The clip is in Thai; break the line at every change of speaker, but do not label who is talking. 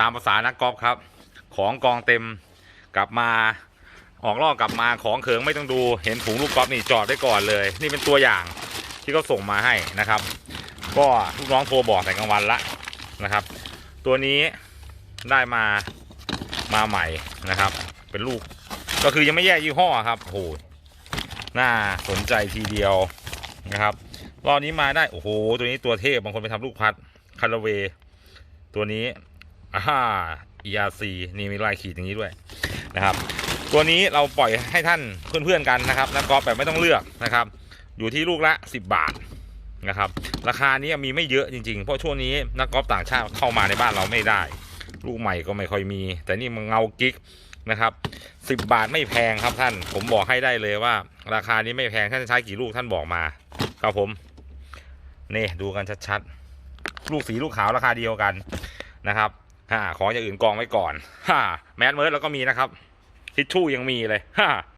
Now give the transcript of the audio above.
ตามภาษานักกอล์ฟครับ ของกองเต็มกลับมาออกล่อกลับมาของเขิงไม่ต้องดูเห็นถุงลูกกอล์ฟนี่จอดได้ก่อนเลย นี่เป็นตัวอย่างที่เขาส่งมาให้นะครับ ก็ลูกน้องโทรบอกแต่กลางวันละนะครับ ตัวนี้ได้มามาใหม่นะครับ เป็นลูกก็คือยังไม่แยกยี่ห้อครับโอ้โหน่าสนใจทีเดียวนะครับรอบนี้มาได้โอ้โหตัวนี้ตัวเทพบางคนไปทำลูกพัดคาราเว ตัวนี้ อ่า ERC นี่มีลายขีดอย่างนี้ด้วยนะครับ ตัวนี้เราปล่อยให้ท่านเพื่อนๆกันนะครับนักกอล์ฟแบบไม่ต้องเลือกนะครับ อยู่ที่ลูกละ 10 บาทนะครับ ราคานี้มีไม่เยอะจริงๆ เพราะช่วงนี้นักกอล์ฟต่างชาติเข้ามาในบ้านเราไม่ได้ ลูกใหม่ก็ไม่ค่อยมี แต่นี่มันเงากิ๊กนะครับ 10 บาทไม่แพงครับท่าน ผมบอกให้ได้เลยว่า ราคานี้ไม่แพงท่านจะใช้กี่ลูกท่านบอกมาครับผมนี่ดูกันชัดๆ ลูกสีลูกขาวราคาเดียวกันนะครับ ฮ่าของอย่างอื่นกองไว้ก่อนฮ่าแมสเมิร์ดเราก็มีนะครับทิชชู่ยังมีเลยฮ่า